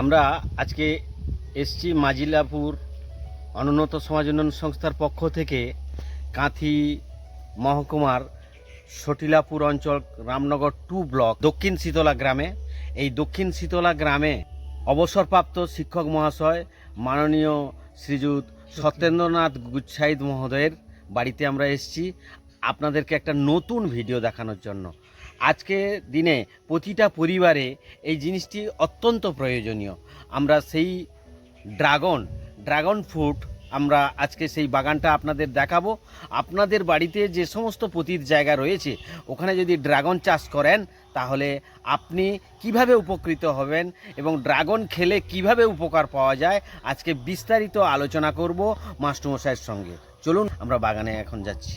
আমরা আজকে এসছি মাজিলাপুর অনুন্নত সমাজ উন্নয়ন সংস্থার পক্ষ থেকে কাঁথি মহকুমার সটিলাপুর অঞ্চল রামনগর টু ব্লক দক্ষিণ শীতলা গ্রামে। এই দক্ষিণ শীতলা গ্রামে অবসরপ্রাপ্ত শিক্ষক মহাশয় মাননীয় শ্রীযুত সত্যেন্দ্রনাথ গুচ্ছাইদ মহোদয়ের বাড়িতে আমরা এসছি। আপনাদেরকে একটা নতুন ভিডিও দেখানোর জন্য। আজকে দিনে প্রতিটা পরিবারে এই জিনিসটি অত্যন্ত প্রয়োজনীয়। আমরা সেই ড্রাগন ড্রাগন ফ্রুট আমরা আজকে সেই বাগানটা আপনাদের দেখাবো। আপনাদের বাড়িতে যে সমস্ত পতির জায়গা রয়েছে, ওখানে যদি ড্রাগন চাষ করেন, তাহলে আপনি কীভাবে উপকৃত হবেন এবং ড্রাগন খেলে কীভাবে উপকার পাওয়া যায়, আজকে বিস্তারিত আলোচনা করব মাস্টমশাইয়ের সঙ্গে। চলুন, আমরা বাগানে এখন যাচ্ছি।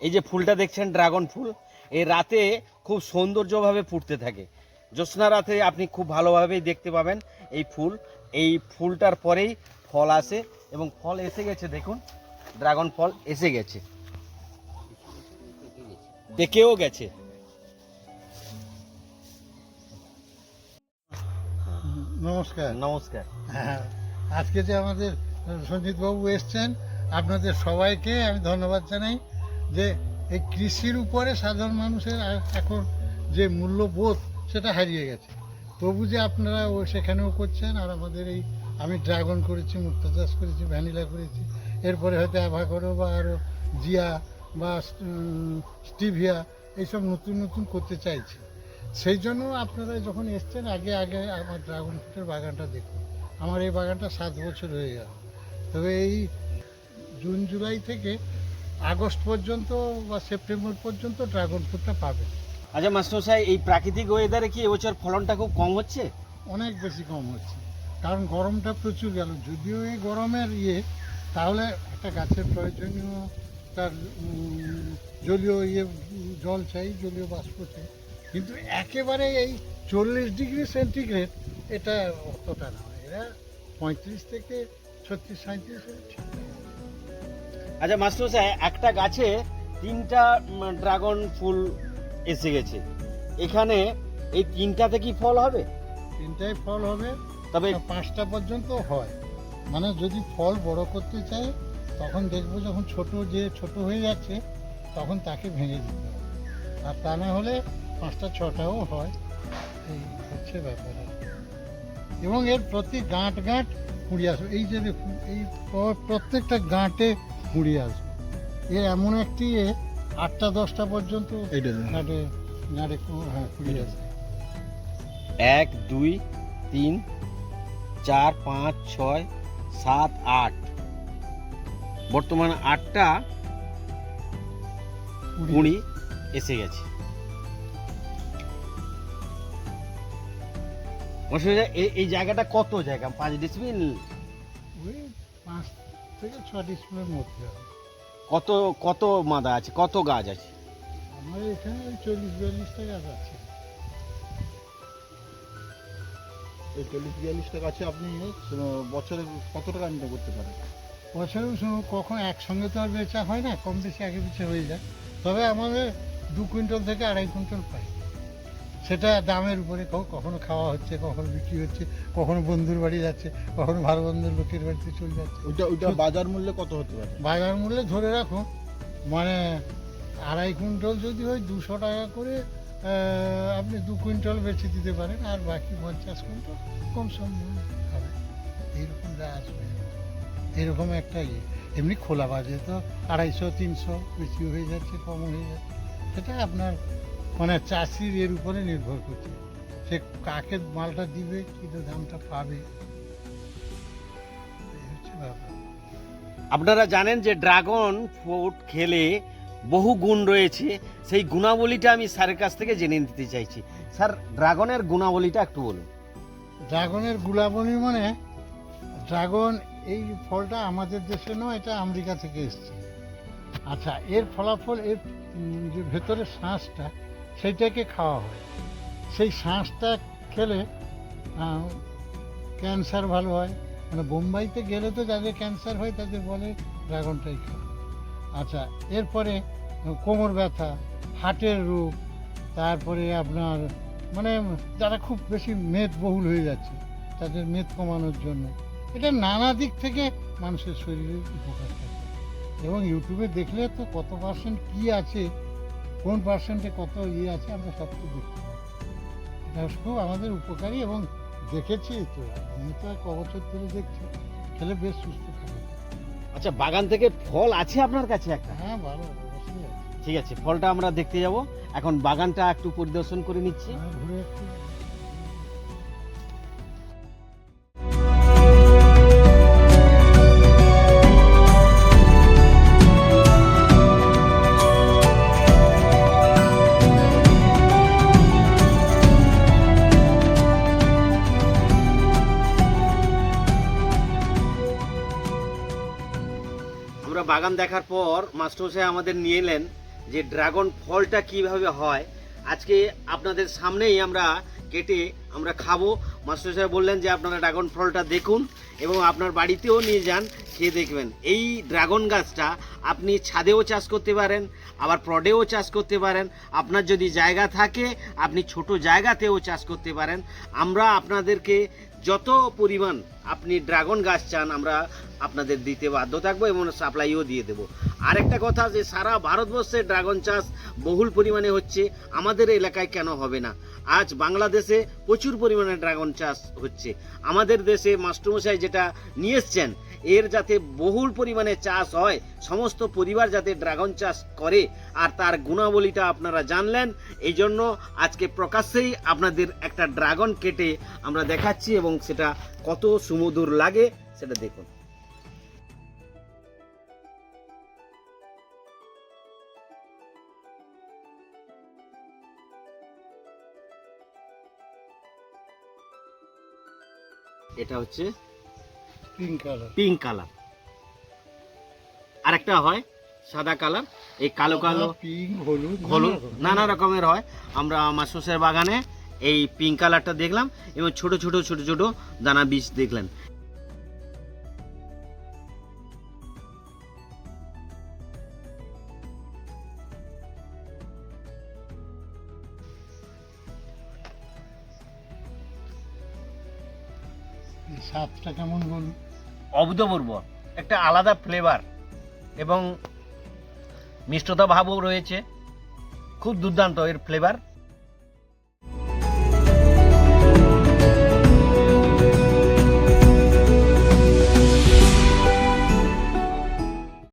এই যে ফুলটা দেখছেন ড্রাগন ফুল এই রাতে খুব সৌন্দর্যভাবে ফুটতে থাকে। জ্যোৎস্না রাতে আপনি খুব ভালোভাবেই দেখতে পাবেন এই ফুল। এই ফুলটার পরেই ফল আসে এবং ফল এসে গেছে দেখুন ড্রাগন ফল এসে গেছে। পেকেও গেছে। নমস্কার। নমস্কার। হ্যাঁ, আজকে যে আমাদের সঞ্জিত বাবু এসছেন আপনাদের সবাইকে আমি ধন্যবাদ জানাই। যে এই কৃষির উপরে সাধারণ মানুষের এখন যে মূল্যবোধ, সেটা হারিয়ে গেছে। তবু যে আপনারা ও সেখানেও করছেন, আর আমাদের এই আমি ড্রাগন করেছি, মুক্তা চাষ করেছি, ভ্যানিলা করেছি, এরপরে হয়তো অ্যাভাকোডো বা আরও জিয়া বা স্টিভিয়া এইসব নতুন নতুন করতে চাইছি। সেই জন্য আপনারা যখন এসছেন, আগে আগে আমার ড্রাগন ফ্রুটের বাগানটা দেখুন। আমার এই বাগানটা সাত বছর হয়ে গেল। তবে এই জুন, জুলাই থেকে আগস্ট পর্যন্ত বা সেপ্টেম্বর পর্যন্ত ড্রাগন ফ্রুটটা পাবেন আচ্ছা মাস্টারমশাই এই প্রাকৃতিক ওয়েদারে কি এবছর ফলনটা খুব কম হচ্ছে? অনেক বেশি কম হচ্ছে। কারণ গরমটা প্রচুর গেল। যদিও এই গরমের ইয়ে তাহলে একটা গাছের প্রয়োজনীয় তার জলীয় ইয়ে জল চাই জলীয় বাষ্প চাই। কিন্তু একেবারে এই চল্লিশ ডিগ্রি সেন্টিগ্রেড এটা অতটা না। এরা পঁয়ত্রিশ থেকে ছত্রিশ সাঁত্রিশ ঠিক আছে। মাস্টার মাস্টারমশাই একটা গাছে তিনটা ড্রাগন ফুল এসে গেছে। এখানে এই তিনটাতে কি ফল হবে? তিনটাই ফল হবে। তবে পাঁচটা পর্যন্ত হয়। মানে যদি ফল বড় করতে চায় তখন দেখব যখন ছোট যে ছোট হয়ে যাচ্ছে তখন তাকে ভেঙে দিতে হবে। আর তা না হলে পাঁচটা ছটাও হয়। এই হচ্ছে ব্যাপার এবং এর প্রতি গাঁট গাঁট কুড়ি আসবে এই যে দেখুন এই প্রত্যেকটা গাঁটে কুড়ি আসবে। এর এমন একটি এ আটটা দশটা পর্যন্ত হ্যাঁ কুড়ি আসবে। এক দুই তিন চার পাঁচ ছয় সাত আট। বর্তমান আটটা কুড়ি এসে গেছে। অসুবিধা এই এই জায়গাটা কত জায়গা? পাঁচ ডিসমিল পাঁচ থেকে ছ ডিসপ্লের মধ্যে হবে। কত কত মাদা আছে? কত গাছ আছে? আমার এখানে ওই চল্লিশ বিয়াল্লিশটা গাছ আছে। এই চল্লিশ বিয়াল্লিশটা গাছে আপনি বছরে কত টাকা ইনকাম করতে পারেন? বছরেও শুনুন কখন একসঙ্গে তো আর বেচা হয় না কম বেশি আগে পিছিয়ে হয়ে যায়। তবে আমাদের দু কুইন্টাল থেকে আড়াই কুইন্টাল পাই। সেটা দামের উপরে কখনো খাওয়া হচ্ছে কখনো বিক্রি হচ্ছে কখনো বন্ধুর বাড়ি যাচ্ছে কখনো ভালো বন্ধুর লোকের বাড়িতে চলে যাচ্ছে। ওইটা ওইটা বাজার মূল্যে কত হতে পারে? বাজার মূল্যে ধরে রাখুন মানে আড়াই কুইন্টাল যদি হয় দুশো টাকা করে আপনি দু কুইন্টাল বেচে দিতে পারেন আর বাকি পঞ্চাশ কুইন্টাল কম সম হবে এইরকম যা আসবে। এরকম একটা ইয়ে। এমনি খোলা বাজে তো আড়াইশো তিনশো বেশি হয়ে যাচ্ছে কম হয়ে যাচ্ছে। সেটা আপনার মানে চাষির এর উপরে নির্ভর করছে। সে কাকে মালটা দিবে কী দামটা পাবে আপনারা জানেন যে ড্রাগন ফ্রুট খেলে বহু গুণ রয়েছে। সেই গুণাবলীটা আমি স্যারের কাছ থেকে জেনে নিতে চাইছি। স্যার ড্রাগনের গুণাবলীটা একটু বলুন। ড্রাগনের গুলাবনি মানে ড্রাগন এই ফলটা আমাদের দেশে নয় এটা আমেরিকা থেকে এসছে। আচ্ছা এর ফলাফল এর যে ভেতরের শাঁসটা সেইটাকে খাওয়া হয়। সেই শাঁসটা খেলে ক্যান্সার ভালো হয়। মানে বোম্বাইতে গেলে তো যাদের ক্যান্সার হয়, তাদের বলে ড্রাগনটাই খাও আচ্ছা এরপরে কোমর ব্যথা, হার্টের রোগ, তারপরে আপনার মানে যারা খুব বেশি মেদবহুল হয়ে যাচ্ছে, তাদের মেদ কমানোর জন্য। এটা নানা দিক থেকে মানুষের শরীরে উপকার থাকে এবং ইউটিউবে দেখলে তো কত পার্সেন্ট কী আছে কোন পার্সেন্টে কত ইয়ে আছে আমরা সব কিছু দেখতে পাই এটা খুব আমাদের উপকারী এবং দেখেছি তো আমি তো এক বছর ধরে দেখছি। খেলে বেশ সুস্থ থাকে। আচ্ছা বাগান থেকে ফল আছে আপনার কাছে একটা? হ্যাঁ ভালো অবশ্যই আছে। ঠিক আছে ফলটা আমরা দেখতে যাব। এখন বাগানটা একটু পরিদর্শন করে নিচ্ছি। হ্যাঁ, ঘুরে বাগান দেখার পর মাস্টারমশাই আমাদের নিয়ে এলেন যে ড্রাগন ফলটা কীভাবে হয়। আজকে আপনাদের সামনেই আমরা কেটে আমরা খাব। মাস্টারমশাই বললেন যে আপনারা ড্রাগন ফলটা দেখুন এবং আপনার বাড়িতেও নিয়ে যান, খেয়ে দেখবেন। এই ড্রাগন গাছটা আপনি ছাদেও চাষ করতে পারেন, আবার প্রডেও চাষ করতে পারেন। আপনার যদি জায়গা থাকে, আপনি ছোট জায়গাতেও চাষ করতে পারেন। আমরা আপনাদেরকে যত পরিমাণ আপনি ড্রাগন গাছ চান, আমরা আপনাদের দিতে বাধ্য থাকব এবং সাপ্লাইও দিয়ে দেবো। আরেকটা কথা যে সারা ভারতবর্ষে ড্রাগন চাষ বহুল পরিমাণে হচ্ছে, আমাদের এলাকায় কেন হবে না? আজ বাংলাদেশে প্রচুর পরিমাণে ড্রাগন চাষ হচ্ছে। আমাদের দেশে মাস্টারমশাই যেটা নিয়ে এসছেন, এর যাতে বহুল পরিমাণে চাষ হয়, সমস্ত পরিবার যাতে ড্রাগন চাষ করে, আর তার গুণাবলীটা আপনারা জানলেন এই জন্য আজকে প্রকাশ্যেই আপনাদের একটা ড্রাগন কেটে আমরা দেখাচ্ছি এবং সেটা কত সুমধুর লাগে, সেটা দেখুন। এটা হচ্ছে পিঙ্ক কালার পিঙ্ক কালার আরেকটা হয় সাদা কালার এই কালো কালো পিঙ্ক হলুদ হলুদ নানা রকমের হয়। আমরা আমার মাসুসের বাগানে এই পিঙ্ক কালারটা দেখলাম এবং ছোট ছোট ছোট ছোট দানা বীজ দেখলেন। স্বাদটা কেমন বলুন অভূতপূর্ব একটা আলাদা ফ্লেভার এবং মিষ্টতা ভাবও রয়েছে। খুব দুর্দান্ত এর ফ্লেভার